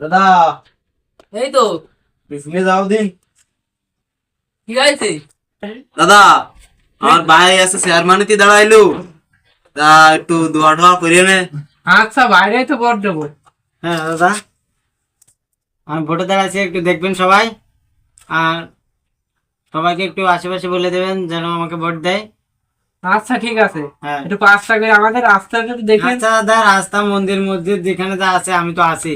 দাদা। এই তো। পিছনে যাও দিন কি হয়েছে? দাদা আমার ভাই আছে চেয়ারম্যানিতে দাঁড়াইলো। তা একটু দোয়া টোয়া করিয়ে নে। আচ্ছা বাইরে তো বড় দেবো। হ্যাঁ দাদা। আমি ভোটে দাঁড়াচ্ছি একটু দেখবেন সবাই। আর সবাইকে একটু আশেপাশে বলে দেবেন যেন আমাকে ভোট দেয়। আচ্ছা ঠিক আছে। হ্যাঁ। একটু পাঁচটা করে আমাদের রাস্তাটা একটু দেখেন। আচ্ছা দাদা রাস্তা মন্দির মসজিদ যেখানে যা আছে আমি তো আছি।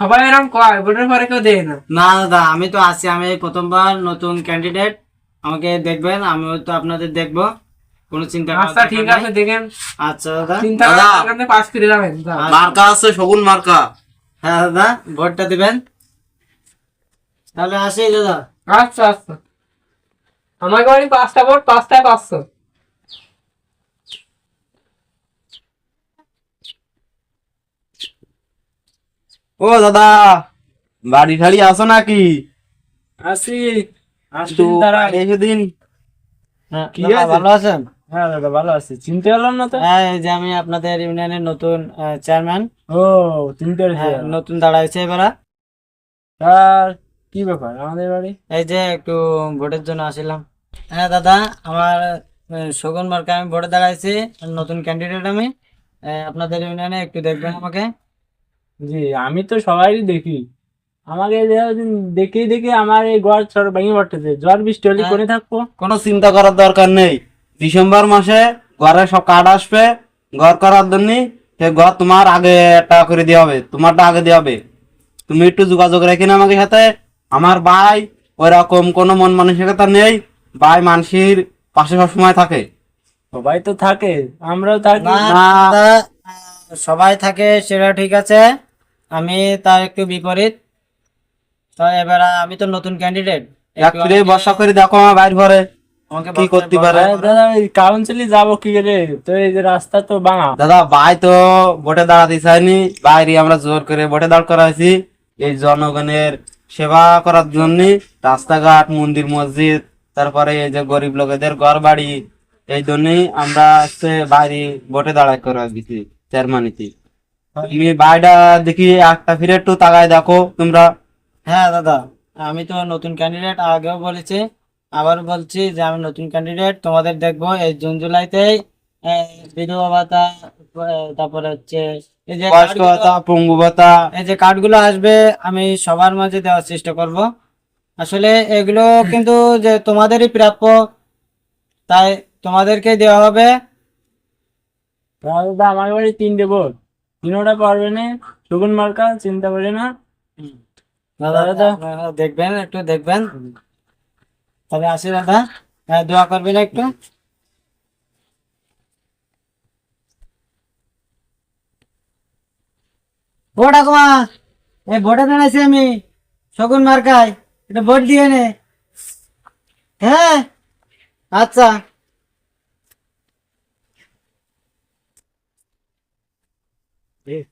সবাই এরকম কয় ভোটের পরে কেউ দেয় না। না দাদা আমি তো আছি আমি প্রথমবার নতুন ক্যান্ডিডেট আমাকে দেখবেন আমিও তো আপনাদের দেখব। কোনো চিন্তা আচ্ছা ঠিক আছে দেখেন। আচ্ছা দাদা। চিন্তা দাদা। করার পাস করে যাবেন। মার্কা আছে শগুন মার্কা। হ্যাঁ দাদা ভোটটা দিবেন। তাহলে আসি দাদা। আচ্ছা আচ্ছা। আমার বাড়ি পাঁচটা ভোট পাঁচটায় পাঁচশো। ও দাদা বাড়ি ঠাড়ি আসো নাকি? আসি হ্যাঁ, কি ভালো আছেন? হ্যাঁ দাদা ভালো আছি। চিনতে পারলাম না তো? হ্যাঁ এই যে আমি আপনাদের ইউনিয়নের নতুন চেয়ারম্যান। ও চিনতে হ্যাঁ নতুন দাঁড়াইছে এবারে। তার কি ব্যাপার? আমাদের বাড়ি? এই যে একটু ভোটের জন্য আসিলাম। হ্যাঁ দাদা আমার শগুন মার্কে আমি ভোটে দাঁড়াইছি। নতুন ক্যান্ডিডেট আমি। আপনাদের ইউনিয়নে একটু দেখবেন আমাকে। জি আমি তো সবাইই দেখি। আমাকে দেখে দেখে আমার এই ঘর ছড় ভেঙে পড়তেছে। জ্বর বৃষ্টি হলে হ্যাঁ। করে থাকব? কোনো চিন্তা করার দরকার নেই। ডিসেম্বর মাসে ঘরে সব কার্ড আসবে। ঘর করার জন্য সে ঘর তোমার আগে টাকা করে দেওয়া হবে। তোমারটা আগে দেওয়া হবে। তুমি একটু যোগাযোগ রেখে না আমাকে সাথে। আমার ভাই ওইরকম কোনো মন মানসিকতা নেই। ভাই মানসির পাশে সবসময় থাকে। সবাই তো থাকে আমরাও থাকি। সবাই থাকে সেটা ঠিক আছে। আমি তার একটু বিপরীত। তো এবার আমি তো নতুন ক্যান্ডিডেট এক ফিরে বর্ষা করে দেখো আমার বাইর ঘরে। কি করতে পারে? দাদা কাউন্সিলে যাব কি করে? তো এই যে রাস্তা তো বাঙা দাদা ভাই তো ভোটে দাঁড়াতে চায়নি। বাইরে আমরা জোর করে ভোটে দাঁড় করাইছি। এই জনগণের সেবা করার জন্য রাস্তাঘাট মন্দির মসজিদ তারপরে এই যে গরিব লোকেদের ঘর বাড়ি এই জন্যই আমরা হচ্ছে বাইরে ভোটে দাঁড়াই করা দিছি চেয়ারম্যানিতে তুমি দেখি একটা ফিরে একটু তাকায় দেখো তোমরা। হ্যাঁ দাদা আমি তো নতুন ক্যান্ডিডেট আগেও বলেছি আবার বলছি যে আমি নতুন ক্যান্ডিডেট তোমাদের দেখব এই জুন জুলাইতেই আহ, বিধবা ভাতা তারপরে হচ্ছে এই যে বয়স্ক ভাতা পঙ্গু ভাতা। এই যে কার্ডগুলো আসবে আমি সবার মাঝে দেওয়ার চেষ্টা করব। আসলে এগুলো কিন্তু যে তোমাদেরই প্রাপ্য তাই তোমাদেরকে দেওয়া হবে। দাদা আমার বাড়ি তিনোটা পারবে না সুগুন মার্কা চিন্তা করে না। দাদা দাদা আপনারা দেখবেন একটু দেখবেন। তবে আসি দাদা। হ্যাঁ দোয়া করবেন একটু। ও ঠাকুমা এই ভোটে দাঁড়াইছি আমি শগুন মার্কায়। এটা ভোট দিয়ে নে। হ্যাঁ আচ্ছা। 对。